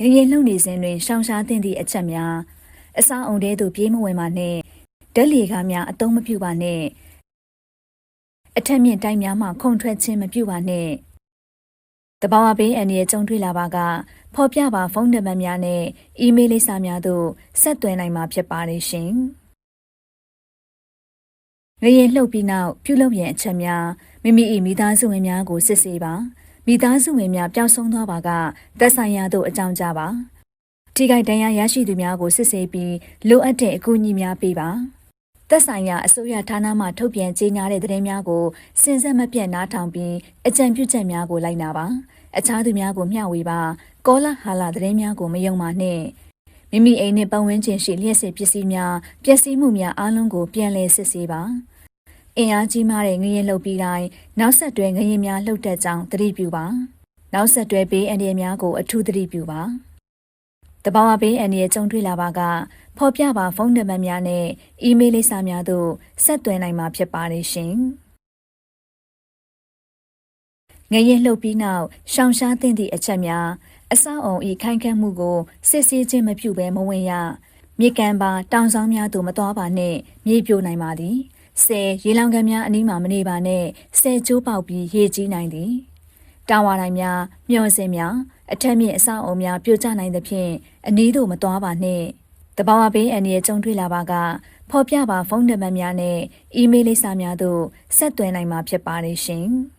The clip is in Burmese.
ငရင်လှုပ်နေစဉ်တွင်ရှောင်ရှားသင့်သည့်အချက်များအစာအုံတဲသို့ပြေးမဝင်ပါနှင့်ဓာတ်လီကားများအသုံးမပြုပါနှင့်အထက်မြင့်တိုင်းများမှခုန်ထွက်ခြင်းမပြုပါနှင့်တဘာဝဘေးအန္တရာယ်ကြုံတွေ့လာပါကဖော်ပြပါဖုန်းနံပါတ်များနဲ့အီးမေးလ်လိပ်စာများသို့ဆက်သွယ်နိုင်မှာဖြစ်ပါတယ်ရှင်ငရင်လှုပ်ပြီးနောက်ပြုလုပ်ရန်အချက်များမိမိ၏မိသားစုဝင်များကိုစစ်ဆေးပါ မိသားစုဝင်များပျောက်ဆုံးသွားပါကသက်ဆိုင်ရာသို့အကြောင်းကြားပါထိခိုက်ဒဏ်ရာရရှိသူများကိုစစ်ဆေးပြီးလိုအပ်တဲ့အကူအညီများပေးပါသက်ဆိုင်ရာအစိုးရဌာနမှထုတ်ပြန်ကြေညာတဲ့သတင်းများကိုစင်ဆက်မပြတ်နားထောင်ပြီးအကြံပြုချက်များကိုလိုက်နာပါအခြားသူများကိုမျှဝေပါကောလာဟာလာသတင်းများကိုမယုံပါနှင့်မိမိအိမ်နှင့်ပတ်ဝန်းကျင်ရှိလျှက်စစ်ပစ္စည်းများပျက်စီးမှုများအလုံးကိုပြန်လည်စစ်ဆေးပါ အင်အားကြီးမားတဲ့ငရင်လှုပ်ပြီးတိုင်းနောက်ဆက်တွဲငရင်များလှုပ်တဲ့ကြောင်းသတိပြုပါနောက်ဆက်တွဲဘေးအန္တရာယ်များကိုအထူးသတိပြုပါတဘာဝဘေးအန္တရာယ်ကြုံတွေ့လာပါကဖော်ပြပါဖုန်းနံပါတ်များနဲ့အီးမေးလ်လိပ်စာများသို့ဆက်သွယ်နိုင်မှာဖြစ်ပါတယ်ရှင်ငရင်လှုပ်ပြီးနောက်ရှောင်ရှားသင့်သည့်အချက်များအဆောက်အုံဤခိုင်ခန့်မှုကိုစစ်ဆေးခြင်းမပြုဘဲမဝင်ရမြေကမ်းပါတောင်ဆောင်များသို့မသွားပါနှင့်မြေပြိုနိုင်ပါသည် ဆယ်ရေလောင်ကန်များအနီးမှာမနေပါနဲ့ဆယ်ကျိုးပေါက်ပြီးရေကြီးနိုင်သည်တာဝါတိုင်းများမျောစင်များအထက်မြင့်အဆောက်အုံများပြိုကျနိုင်သဖြင့်အနီးသို့မသွားပါနှင့်တဘာဝဘေးအန္တရာယ်ကြုံတွေ့လာပါကဖော်ပြပါဖုန်းနံပါတ်များနဲ့အီးမေးလ်လိပ်စာများသို့ဆက်သွယ်နိုင်မှာဖြစ်ပါတယ်ရှင်။